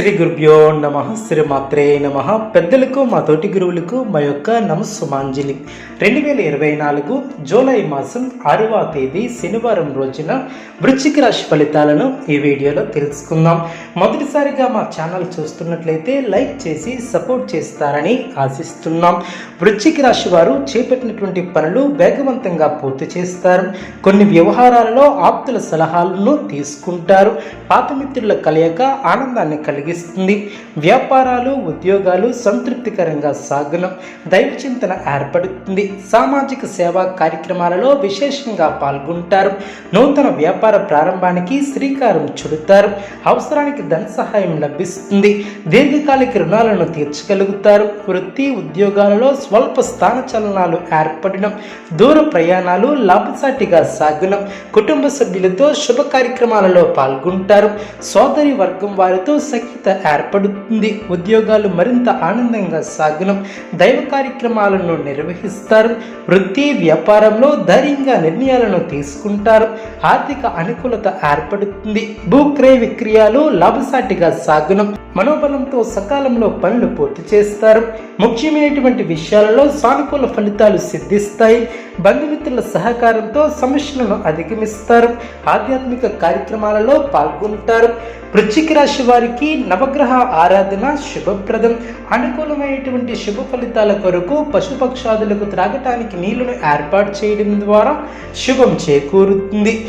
శ్రీ గురుభ్యో నమ శ్రీ మాత్రే నమ. పెద్దలకు మా తోటి గురువులకు మా యొక్క నమస్సుమాంజలి. రెండు వేల ఇరవై నాలుగు జూలై మాసం ఆరవ తేదీ శనివారం రోజున వృశ్చిక రాశి ఫలితాలను ఈ వీడియోలో తెలుసుకుందాం. మొదటిసారిగా మా ఛానల్ చూస్తున్నట్లయితే లైక్ చేసి సపోర్ట్ చేస్తారని ఆశిస్తున్నాం. వృశ్చిక రాశి వారు చేపట్టినటువంటి పనులు వేగవంతంగా పూర్తి చేస్తారు. కొన్ని వ్యవహారాలలో ఆప్తుల సలహాలను తీసుకుంటారు. పాత మిత్రుల కలయిక ఆనందాన్ని కలిగిస్తుంది వ్యాపారాలు ఉద్యోగాలు సంతృప్తికరంగా సాగును. దైవ చింతన ఏర్పడుతుంది. సామాజిక సేవా కార్యక్రమాలలో విశేషంగా పాల్గొంటారు. నూతన వ్యాపార ప్రారంభానికి శ్రీకారం చుడతారు. అవసరానికి ధన సహాయం లభిస్తుంది. దీర్ఘకాలిక రుణాలను తీర్చగలుగుతారు. వృత్తి ఉద్యోగాలలో స్వల్ప స్థాన చలనాలు ఏర్పడడం దూర ప్రయాణాలు లాభసాటిగా సాగడం కుటుంబ సభ్యులతో శుభ కార్యక్రమాలలో పాల్గొంటారు. సోదరి వర్గం వారితో వ్యవస్థ ఏర్పడుతుంది. ఉద్యోగాలు మరింత ఆనందంగా సాగనం దైవ కార్యక్రమాలను నిర్వహిస్తారు. వృత్తి వ్యాపారంలో ధైర్యంగా నిర్ణయాలను తీసుకుంటారు. ఆర్థిక అనుకూలత ఏర్పడుతుంది. భూక్రయ విక్రయాలు లాభసాటిగా సాగనం మనోబలంతో సకాలంలో పనులు పూర్తి చేస్తారు. ముఖ్యమైనటువంటి విషయాలలో సానుకూల ఫలితాలు సిద్ధిస్తాయి. బంధుమిత్రుల సహకారంతో సమస్యలను అధిగమిస్తారు. ఆధ్యాత్మిక కార్యక్రమాలలో పాల్గొంటారు. వృశ్చిక రాశి వారికి నవగ్రహ ఆరాధన శుభప్రదం. అనుకూలమైనటువంటి శుభ ఫలితాల కొరకు పశుపక్షాదులకు త్రాగటానికి నీళ్ళను ఏర్పాటు చేయడం ద్వారా శుభం చేకూరుతుంది.